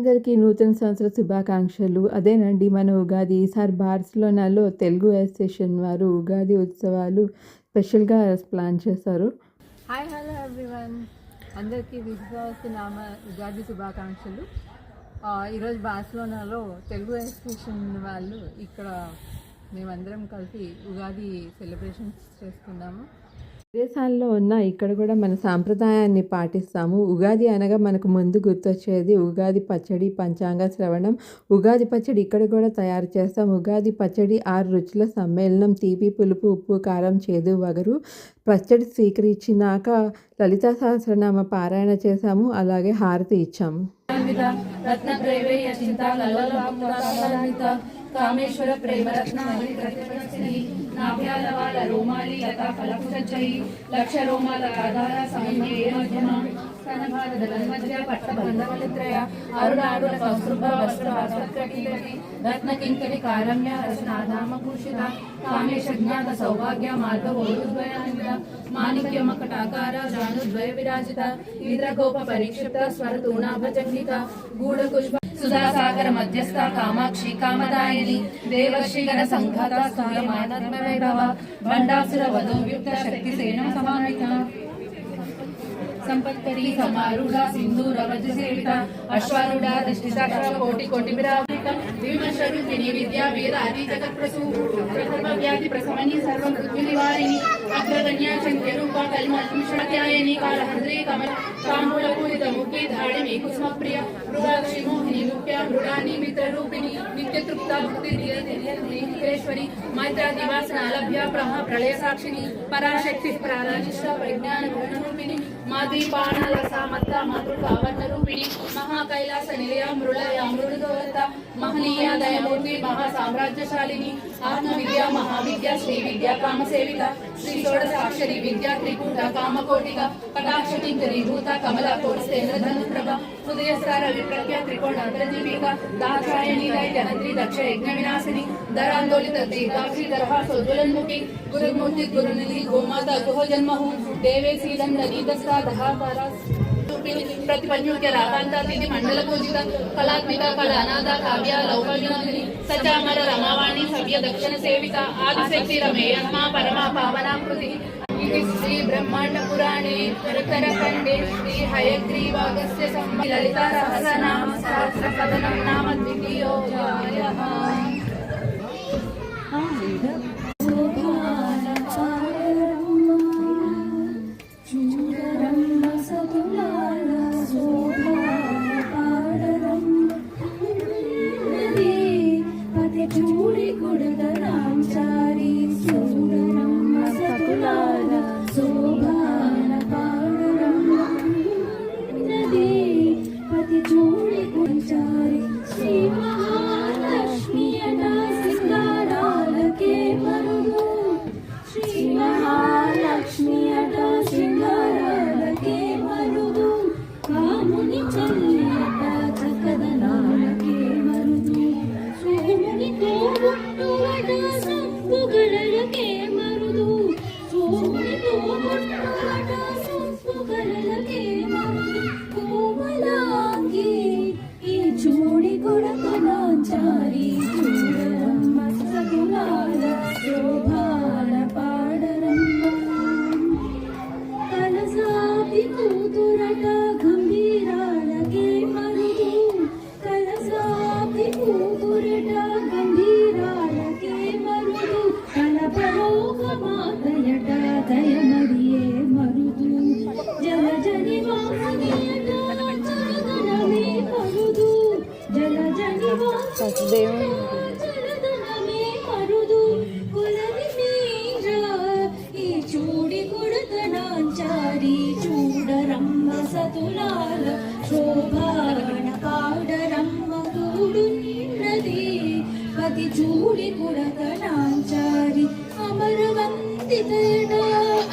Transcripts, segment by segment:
అందరికీ నూతన సంవత్సర శుభాకాంక్షలు. అదేనండి మన ఉగాది. ఈసారి బార్సిలోనాలో తెలుగు అసోసియేషన్ వారు ఉగాది ఉత్సవాలు స్పెషల్గా ప్లాన్ చేశారు. Hi hello everyone. అందరికీ విశ్వాసనామ ఉగాది శుభాకాంక్షలు. ఈరోజు బార్సిలోనాలో తెలుగు అసోసియేషన్ వాళ్ళు ఇక్కడ మేమందరం కలిసి ఉగాది సెలబ్రేషన్స్ చేసుకున్నాము విదేశాల్లో ఉన్న ఇక్కడ కూడా మన సాంప్రదాయాన్ని పాటిస్తాము. ఉగాది అనగా మనకు ముందు గుర్తొచ్చేది ఉగాది పచ్చడి పంచాంగ శ్రవణం. ఉగాది పచ్చడి ఇక్కడ కూడా తయారు చేస్తాం. ఉగాది పచ్చడి ఆరు రుచుల సమ్మేళనం. తీపి పులుపు ఉప్పు కారం చేదు వగరు. పచ్చడి స్వీకరించినాక లలిత సహస్రనామ పారాయణ చేశాము అలాగే హారతి ఇచ్చాము. కామేశ్వర ప్రేమరత్న నాభ్యాలవాల రోమాలి లతా ఫలపుటచ్చయి లక్ష రోమాల ఆధార సమన్వయ మధ్యమ స్తనభారత మధ్య పట్ట సంస్కృత వస్త్ర వస్త్రకటీలకి రత్న కింకరి కారమ్య రచనాధామ కామేశ జ్ఞాత సౌభాగ్య మార్గ జానుద్వయ విరాజిత ఇంద్రగోప పరిక్షిప్త స్వర తూణాభజంగిక గూఢకుష్ప సుధాసాగర మధ్యస్థ కామాక్షి కామదాయిని దేవర్షిగణ సంఘాత స్థూయమానత్మవైభవ భండాసుర వధోయుక్త శక్తి సేన సమానిత ಸಂಪತ್ಕರಿ ಸಮಾರೂಢ ಸಿಂಧೂರ ವಜ್ರಸೇವಿತ ಅಶ್ವಾರೂಢ ದೃಷ್ಟಿ ಸಾಕ್ಷ ಕೋಟಿ ಕೋಟಿ ವಿರಾಜಿತ ಭೀಮಶರುತಿನಿ ವಿದ್ಯಾ ವೇದ ಅಧಿಜಗ ಪ್ರಸೂರ್ಮ ವ್ಯಾಧಿ ಪ್ರಸಮನಿ ಸರ್ವ ಮೃತ್ಯು ನಿವಾರಿಣಿ ಅಗ್ರಗಣ್ಯ ಚಂದ್ಯ ರೂಪ ಕಲ್ಮ ಮಿಶ್ರತ್ಯಾಯನಿ ಕಾಲಹಂದ್ರಿ ಕಮಲ ತಾಂಬೂಲ ಪೂರಿತ ಮುಖಿ ಧಾರಣಿ ಕುಸುಮ ಪ್ರಿಯ ಮೃಗಾಕ್ಷಿ ಮೋಹಿನಿ ಮುಖ್ಯ ಮೃಡಾನಿ ಮಿತ್ರ ರೂಪಿಣಿ ನಿತ್ಯ ತೃಪ್ತ ಭಕ್ತಿ ೇಶ್ವರಿ ಮೈತ್ರ ದಿವಾಸನ ಅಲಭ್ಯ ಪ್ರಹ ಪ್ರಳಯ ಸಾಕ್ಷಿಣಿ ಪರಾಶಕ್ತಿ ಪ್ರಾರಾಜಿಷ್ಟ ಪ್ರಜ್ಞಾನ ಗುಣರೂಪಿಣಿ ಮದ್ವಿಪಾಣಲಸ ಮತ್ತ ಮಧುಕ ಅವರ್ಣರೂಪಿಣಿ ಮಹಾಕೈಲಾಸ ನಿಲಯ ಮೃಳಯ ಮೃದುಗೌರತ ಮಹನೀಯ ದಯಮೂರ್ತಿ ಮಹಾ ಸಾಮ್ರಾಜ್ಯಶಾಲಿನಿ ಆತ್ಮವಿದ್ಯಾ ಮಹಾವಿದ್ಯಾ ಶ್ರೀ ವಿದ್ಯಾ ಕಾಮಸೇವಿತ ಶ್ರೀ ಷೋಡಸಾಕ್ಷರಿ ವಿದ್ಯಾ ತ್ರಿಕೂಟ ಕಾಮಕೋಟಿಕ ಕಟಾಕ್ಷ ಕಿಂಕರಿ ಭೂತ ಕಮಲ ಕೋಟಸ್ತೇಂದ್ರ ಧನುಪ್ರಭ ಹೃದಯಸ್ತಾರ ವಿಪ್ರಖ್ಯ ತ್ರಿಕೋಣ ಅಂತರ್ದೀಪಿಕ ದಾಸಾಯಣಿ ಧನತ್ರಿ ದಕ್ಷ ಯಜ್ಞ ವಿನಾಶಿನಿ ದರಾಂದೋಲಿತ ದೀರ್ಘಾಕ್ಷಿ ದರ್ಹ ಸೋಜ್ವಲನ್ಮುಖಿ ಗುರುಮೂರ್ತಿ ಗುರುನಿಧಿ ಗೋಮಾತಾ ಗುಹ ಜನ್ಮ ಹೂ దేవేశీలం నదీదస్తా దహాకార. ప్రతిపన్యుక్య రాగాంత తిథి మండల పూజిత కళాత్మిక కళ అనాథ కావ్య లౌకర్యనందిని సచామర రమావాణి సవ్య దక్షిణ సేవిత ఆదిశక్తి రమేయమ్మ పరమ పావనాకృతి. ఇది శ్రీ బ్రహ్మాండ పురాణే. ఉత్తరఖండే శ్రీ హయగ్రీవాగస్య సంబ లలిత సహస్రనామ సహస్ర కథనం నామ ద్వితీయోగాయ.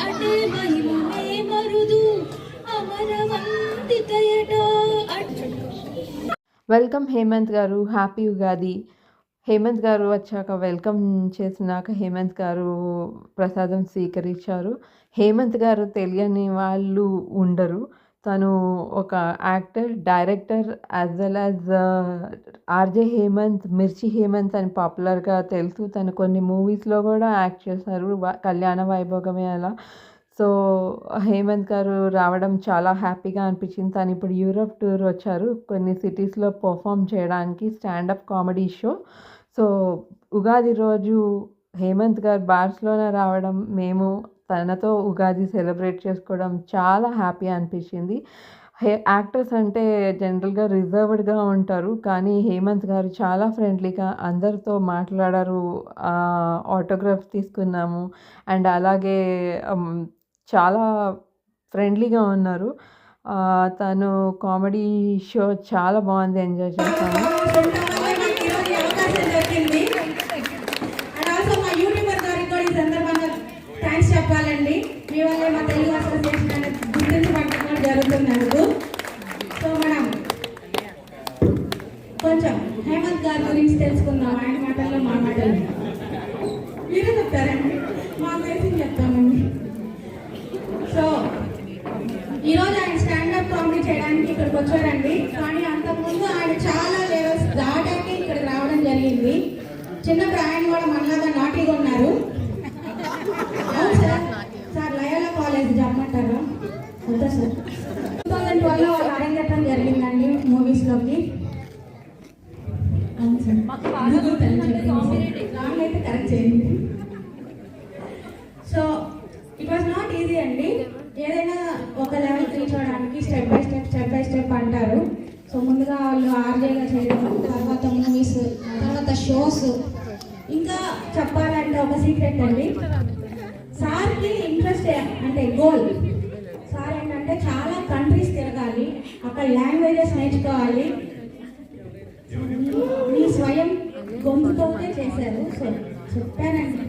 అటే మరుదు. వెల్కమ్ హేమంత్ గారు హ్యాపీ ఉగాది. హేమంత్ గారు వచ్చాక వెల్కమ్ చేసినాక హేమంత్ గారు ప్రసాదం స్వీకరించారు. హేమంత్ గారు తెలియని వాళ్ళు ఉండరు. తను ఒక actor director as well as RJ Hemant Mirchi Hemant అని పాపులర్గా తెలుసు. తను కొన్ని మూవీస్లో కూడా యాక్ట్ చేశారు వ- కళ్యాణ వైభోగమే అలా. సో హేమంత్ గారు రావడం చాలా హ్యాపీగా అనిపించింది. తను ఇప్పుడు యూరప్ టూర్ వచ్చారు. కొన్ని సిటీస్లో పర్ఫామ్ చేయడానికి standup comedy show so Ugadi రోజు హేమంత్ గారు బార్స్లోనే రావడం మేము తనతో ఉగాది సెలబ్రేట్ చేసుకోవడం చాలా హ్యాపీ అనిపించింది. హే యాక్టర్స్ అంటే జనరల్గా రిజర్వ్డ్గా ఉంటారు. కానీ హేమంత్ గారు చాలా ఫ్రెండ్లీగా అందరితో మాట్లాడారు. ఆటోగ్రాఫ్స్ తీసుకున్నాము. అండ్ అలాగే చాలా ఫ్రెండ్లీగా ఉన్నారు. తను కామెడీ షో చాలా బాగుంది. ఎంజాయ్ చేశాను కొంచెం హేమంత్ గారి గురించి తెలుసుకుందాం. ఆయన మాటల్లో మా మాటలు మీరే చెప్తారండి మా గురించి చెప్తామండి సో ఈరోజు ఆయన స్టాండప్ కామెడీ చేయడానికి ఇక్కడికి వచ్చారండి. కానీ అంతకుముందు ఆయన చాలా లెవెల్స్ దాటాకే ఇక్కడికి రావడం జరిగింది. చిన్న ప్రాయం కూడా మనలాగా నాటిగా ఉన్నారు అవును సార్ సార్ లయోలా కాలేజ్ చెప్పమంటారా వద్దా సార్ టూ థౌజండ్ ట్వెల్వ్లో వాళ్ళు అరంగేట్రం జరిగిందండి మూవీస్లోకి అవును సార్ Google తల్లి చెప్పింది సార్. రాంగ్ అయితే కరెక్ట్ చేయండి so it was not easy అండి ఏదైనా ఒక లెవెల్ రీచ్ అవ్వడానికి step by step step by step అంటారు సో ముందుగా వాళ్ళు ఆర్జేగా చేయడం తర్వాత మూవీస్ తర్వాత షోస్ ఇంకా చెప్పాలంటే ఒక సీక్రెట్ అండి. సార్కి ఇంట్రెస్ట్ అంటే గోల్ సార్ ఏంటంటే చాలా కంట్రీస్ తిరగాలి అక్కడ లాంగ్వేజెస్ నేర్చుకోవాలి. మీ స్వయం గొంతుతోనే చేశారు. చెప్పానండి.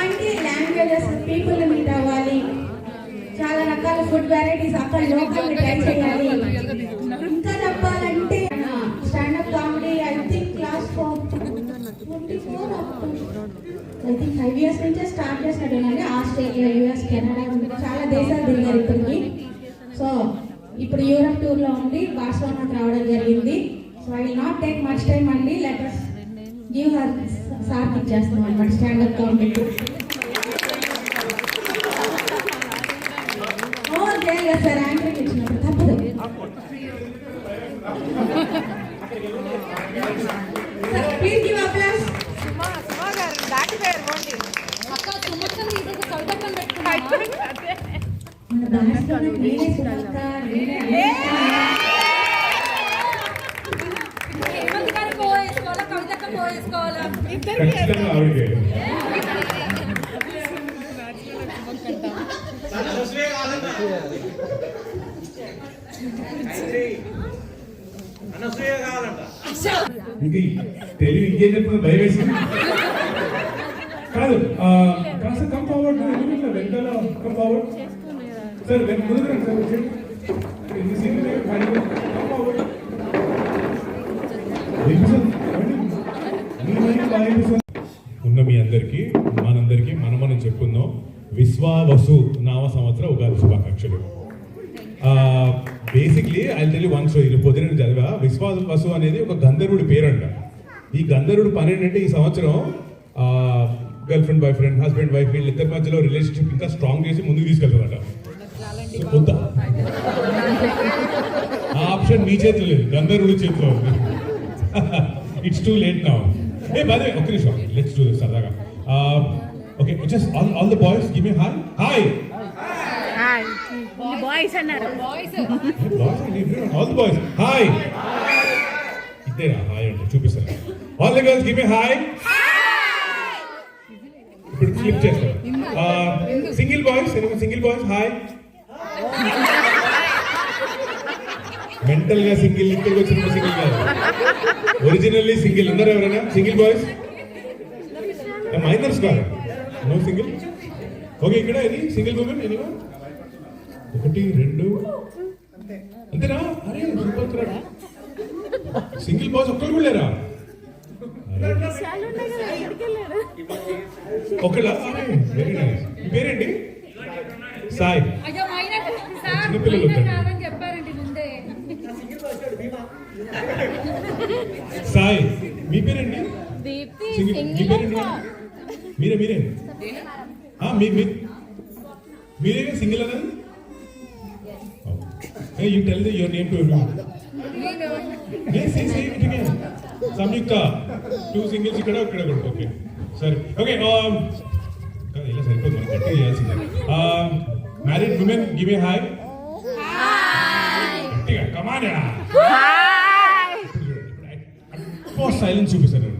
అంటే లాంగ్వేజెస్ పీపుల్ మీట్ అవ్వాలి. చాలా రకాల ఫుడ్ వెరైటీస్ అక్కడ లోకల్ ట్రై చేయాలి. ఐ థింక్ ఫైవ్ ఇయర్స్ నుంచే స్టార్ట్ చేసినట్టున్నాను ఆస్ట్రేలియా యుఎస్ కెనడా చాలా దేశాలు తిరిగారు ఇప్పటికి. సో ఇప్పుడు యూరప్ టూర్లో ఉండి బార్సలోనాకి రావడం జరిగింది. So I will not take much time అండి. లెటర్స్ గివ్ హర్ సార్ ఇచ్చేస్తున్నాం అనమాట స్టాండప్ కామెడీ ఓ లేదు సార్ యాంకరింగ్ ఇచ్చినప్పుడు తప్పదు ప్లీజ్ గివ్ అప్లాస్ మన భాషలో నేనే సుమక్క నేనే ఖచ్చితంగా ఆవిడకే ఇది తెలివి ఇంకేం చెప్తుంది భయం వేసి కాదు కాస్త కమ్ ఫార్వర్డ్ వెనకాల కమ్ ఫార్వర్డ్ సార్ వెనక ముందుకు రండి. సార్ వచ్చేయండి. ఇది మీ ఉన్న మీ అందరికీ మనందరికీ మనం మనం చెప్పుకుందాం. విశ్వావసు నామ సంవత్సర ఉగాది శుభాకాంక్షలు. బేసిక్లీ ఐ తెలియ వన్ స్టోరీ ఇది పొద్దున చదివా. విశ్వావసు అనేది ఒక గంధర్వుడి పేరంట. ఈ గంధర్వుడు పని ఏంటంటే ఈ సంవత్సరం girl friend boy friend husband wife వీళ్ళిద్దరి మధ్యలో రిలేషన్షిప్ ఇంకా స్ట్రాంగ్ చేసి ముందుకు తీసుకెళ్తారట. ఆ ఆప్షన్ మీ చేతిలో లేదు. గంధర్వుడి చేతిలో ఉంది. ఇట్స్ టూ లేట్ నౌ ఏ బాదే ఒక్క నిమిషం. లెట్స్ డూ దిస్ సరదాగా. Okay just all all the boys give me hi hi boys అన్నారు boys all the boys hi ఇదేనా హాయ్ అంటే చూపిస్తాను all the girls give me hi ఇప్పుడు క్లిక్ చేస్తాను. Single boys single boys hi మెంటల్గా single ఇక్కడికి వచ్చిన సింగిల్ కాదు ఒరిజినల్లీ సింగిల్ ఉన్నారు ఎవరైనా? సింగిల్ బాయ్స్ మైనర్స్ కాదు నో సింగిల్ ఓకే ఇక్కడ ఇది సింగిల్ ఉమెన్ ఎనీ ఒకటి రెండు. అంతేనా? అరే సూపర్ సింగిల్ బాయ్స్ ఒక్కరు కూడా లేరా? ఒకళ్ళ వెరీ నైస్ పేరేంటి? సాయి. చిన్నపిల్లలు వద్దండి చెప్పారండి ముందే. సాయి మీ పేరండి? దీప్తి సింగిల్ మీ పేరండి? మీరే మీరే. ఆ, మీ మీ మీరే సింగిల్ అన్నది you tell the your name to Samyuktha two singles ఇక్కడ ఇక్కడ ఒకటి ఓకే సరే ఓకే ఇలా సరిపోతుంది. గట్టిగా చేయాల్సిందే. Married women give a hi గట్టిగా కమాన్ సైలెన్స్ చూపిస్తారు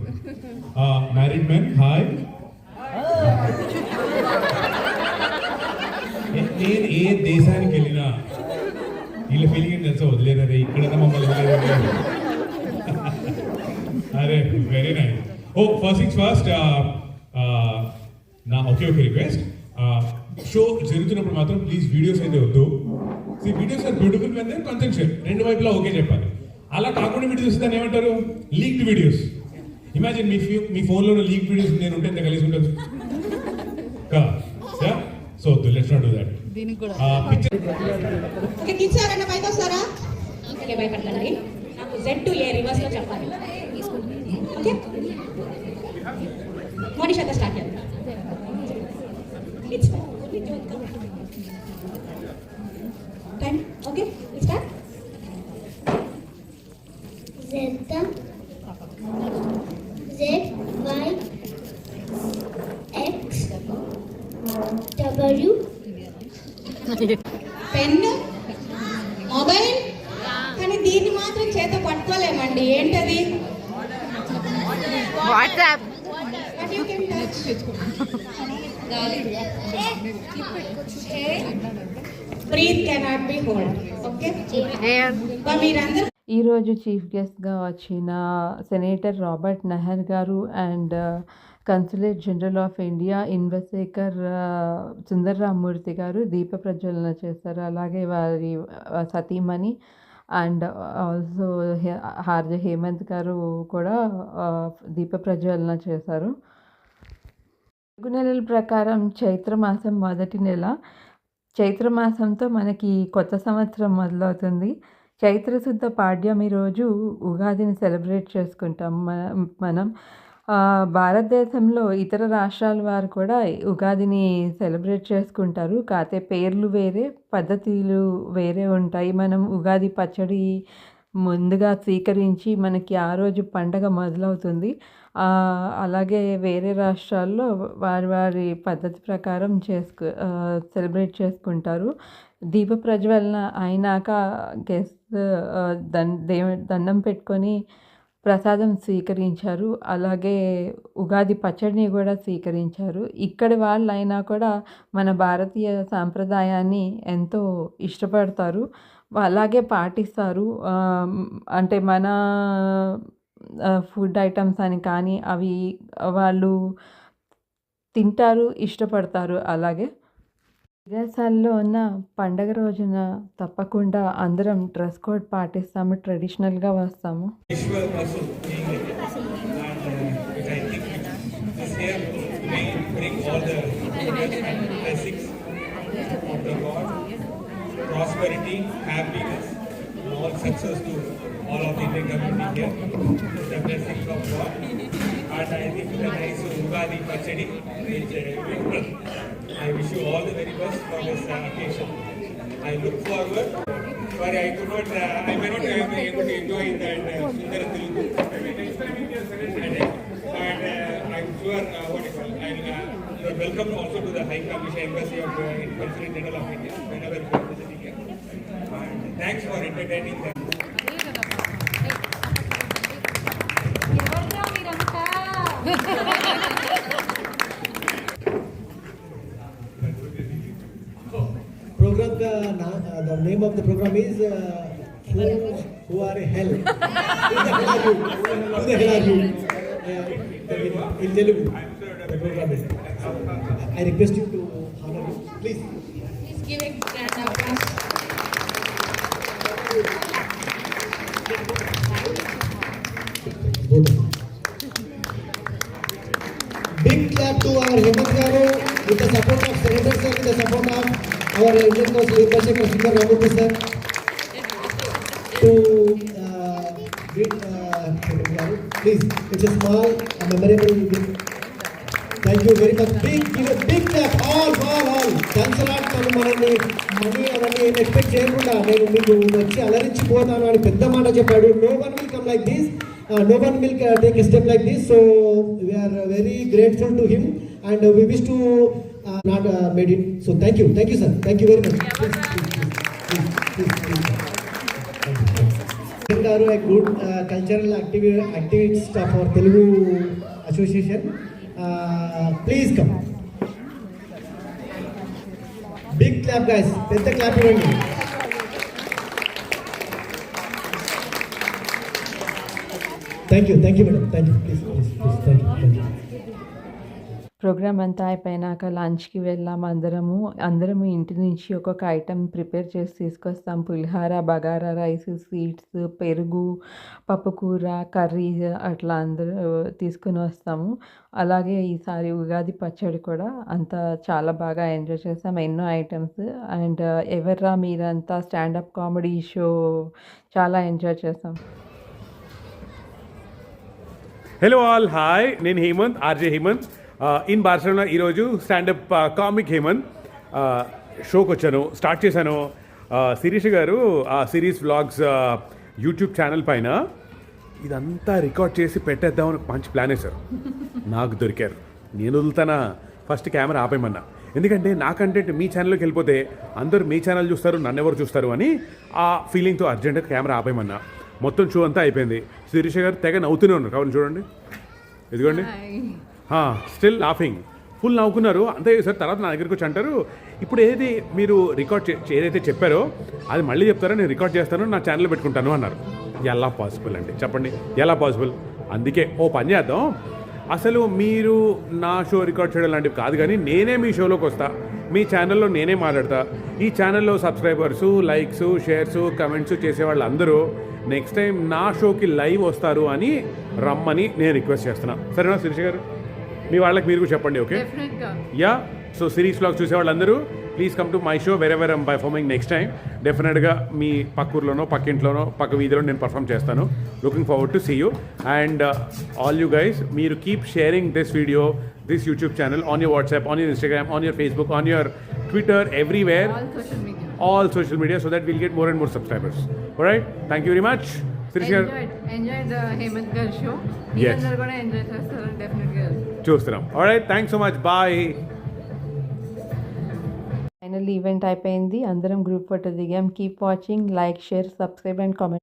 మ్యారీడ్ మెన్ హాయ్ నేను ఏ దేశానికి వెళ్ళినా వీళ్ళ ఫీలింగ్ ఏంటి తెలుసా వదిలేదరే ఇక్కడ మమ్మల్ని వదిలేదరే అరే వెరీ నైస్ ఓ ఫస్ట్ థింగ్స్ ఫస్ట్ నా ఒకే ఒక రిక్వెస్ట్ షో జరుగుతున్నప్పుడు మాత్రం ప్లీజ్ వీడియోస్ అయితే వద్దు. See videos are beautiful when there consent రెండు వైపులా ఓకే చెప్పాలి. అలా కాకుండా వీడియోస్ దాన్ని ఏమంటారు? లీక్డ్ వీడియోస్ ఇమాజిన్ మీ మీ ఫోన్లో లీక్ వీడియోస్ నేను ఉంటే ఎంత కలిసి ఉంటుంది కదా so let's not do that picture okay kids ఎవరైనా పైకి వస్తారా ఓకే భయపడకండి. నాకు జెడ్ టు ఏ రివర్స్లో చెప్పాలి. ఓకే. మోనిషాతో స్టార్ట్ చేద్దాం it's time okay start Z Z Y. X. W. Pen mobile కానీ దీన్ని మాత్రం చేత పట్టుకోలేమండి. ఏంటది? వాట్సాప్. But ఈరోజు చీఫ్ గెస్ట్గా వచ్చిన సెనేటర్ రాబర్ట్ నెహర్ గారు and consulate general of India ఇన్వెస్టేకర్ Sundar Rammurthy గారు దీప ప్రజ్వలన చేశారు. అలాగే వారి ఆ, సతీమణి అండ్ ఆల్సో హార్జ హేమంత్ గారు కూడా ఆ, దీప ప్రజ్వలన చేశారు. తెలుగు నెలల ప్రకారం చైత్రమాసం మొదటి నెల. చైత్రమాసంతో మనకి కొత్త సంవత్సరం మొదలవుతుంది. చైత్రశుద్ధ పాడ్యమి రోజు ఉగాదిని సెలబ్రేట్ చేసుకుంటాం మనం. భారతదేశంలో ఇతర రాష్ట్రాల వారు కూడా ఉగాదిని సెలబ్రేట్ చేసుకుంటారు. కాకపోతే పేర్లు వేరే పద్ధతులు వేరే ఉంటాయి. మనం ఉగాది పచ్చడి ముందుగా స్వీకరించి మనకి ఆ రోజు పండగ మొదలవుతుంది. అలాగే వేరే రాష్ట్రాల్లో వారి వారి పద్ధతి ప్రకారం చేసుకు సెలబ్రేట్ చేసుకుంటారు. దీప ప్రజ్వలన అయినాక గెస్ట్ దం దేవ దండం పెట్టుకొని ప్రసాదం స్వీకరించారు. అలాగే ఉగాది పచ్చడిని కూడా స్వీకరించారు. ఇక్కడి వాళ్ళు అయినా కూడా మన భారతీయ సాంప్రదాయాన్ని ఎంతో ఇష్టపడతారు. అలాగే పాటిస్తారు. అంటే మన ఫుడ్ ఐటమ్స్ అని కానీ అవి వాళ్ళు తింటారు ఇష్టపడతారు. అలాగే విదేశాల్లో ఉన్న పండగ రోజున తప్పకుండా అందరం డ్రెస్ కోడ్ పాటిస్తాము ట్రెడిషనల్గా వస్తాము. All of the community here. The blessings of God, and I nice Ugadi Pachadi, which uh, I wish you all the very best for this uh, occasion. I look forward. Sorry, I could not, uh, I may not have been able to enjoy that uh, Sundara Telugu. And, uh, and uh, I'm sure, what you call, and you are welcome also to the High Commission Embassy of uh, Consulate General of India whenever you are visiting here. And thanks for entertaining them. I request you to honor it please Please give a grand applause. both of you. Big clap to our Hemant Garu with the support of Senator Sir, with the support of our Indian council Indrashekhar Sundar Ramurthy sir Please it's a small memorable thank you very much big give big clap all all all thanks a lot తను మనల్ని money అవన్నీ ఏం expect చేయకుండా నేను మీకు వచ్చి అలరించిపోతాను అని పెద్ద మాట చెప్పాడు. No one will come like this no one will take a step like this so we're very grateful to him and we wish to not made it so thank you thank you sir thank you very much గారు a good uh, cultural activi activist of our Telugu association. Uh, please come. Big clap, guys. పెద్ద clap ఇవ్వండి. Thank you, thank you, madam. Thank you, please, please, please. Thank you, thank you. Program అంతా అయిపోయినాక లంచ్కి వెళ్ళాము అందరము. అందరము ఇంటి నుంచి ఒక్కొక్క ఐటెం ప్రిపేర్ చేసి తీసుకొస్తాం. పులిహార బగారా రైస్ స్వీట్స్ పెరుగు పప్పుకూర కర్రీ అట్లా అందరూ తీసుకుని వస్తాము. అలాగే ఈసారి ఉగాది పచ్చడి కూడా అంతా చాలా బాగా ఎంజాయ్ చేస్తాం ఎన్నో ఐటమ్స్ అండ్ ఎవర్రా మీరంతా స్టాండప్ కామెడీ షో చాలా ఎంజాయ్ చేస్తాం హలో ఆల్ హాయ్ నేను Hemant RJ Hemant. In Barcelona ఈరోజు స్టాండప్ కామిక్ హేమన్ షోకి వచ్చాను స్టార్ట్ చేశాను. శిరీష్ గారు ఆ సిరీస్ వ్లాగ్స్ యూట్యూబ్ ఛానల్ పైన ఇదంతా రికార్డ్ చేసి పెట్టేద్దామని మంచి ప్లాన్ వేశారు నాకు దొరికారు. నేను వదులుతానా? First camera ఆపేయమన్నా. ఎందుకంటే నా కంటెంట్ మీ ఛానల్లోకి వెళ్ళిపోతే అందరూ మీ ఛానల్ చూస్తారు నన్ను ఎవరు చూస్తారు అని ఆ ఫీలింగ్తో అర్జెంట్గా కెమెరా ఆపేయమన్నా. మొత్తం షో అంతా అయిపోయింది. శిరీష గారు తెగ నవ్వుతూనే ఉన్నారు. కావాలి చూడండి. ఇదిగోండి. స్టిల్ లాఫింగ్ ఫుల్ నవ్వుకున్నారు. అంతే సార్ తర్వాత నా దగ్గరికి వచ్చి అంటారు ఇప్పుడు ఏది మీరు రికార్డ్ చే- ఏదైతే చెప్పారో అది మళ్ళీ చెప్తారో నేను రికార్డ్ చేస్తాను నా ఛానల్లో పెట్టుకుంటాను అన్నారు. ఎలా పాసిబుల్ అండి? చెప్పండి. ఎలా పాసిబుల్ అందుకే ఓ పని చేద్దాం. అసలు మీరు నా షో రికార్డ్ చేయడం లాంటివి కాదు కానీ నేనే మీ షోలోకి వస్తా. మీ ఛానల్లో నేనే మాట్లాడతా. ఈ ఛానల్లో సబ్స్క్రైబర్స్ లైక్స్ షేర్స్ కమెంట్స్ చేసే వాళ్ళందరూ నెక్స్ట్ టైం నా షోకి లైవ్ వస్తారు అని రమ్మని నేను రిక్వెస్ట్ చేస్తున్నా. సరేనా శిరీష గారు? మీ వాళ్ళకి మీరు కూడా చెప్పండి okay? Yeah so series blog చూసే వాళ్ళందరూ please come to my show wherever I'm performing next time డెఫినెట్గా మీ పక్కూర్లోనో పక్కింట్లోనో పక్క వీధిలో నేను పర్ఫామ్ చేస్తాను. Looking forward to see you and all you guys మీరు keep sharing this video this YouTube channel on your WhatsApp on your Instagram on your Facebook on your Twitter everywhere so that we'll get more and more subscribers. All right. Thank you very much. Sirish గారు enjoy the Hemant గారి show కూడా enjoy చేస్తారు డెఫినెట్గా చూస్తున్నాం. Alright thanks so much bye final event అయిపోయింది. అందరం group photo దిగాం. Keep watching like share subscribe and comment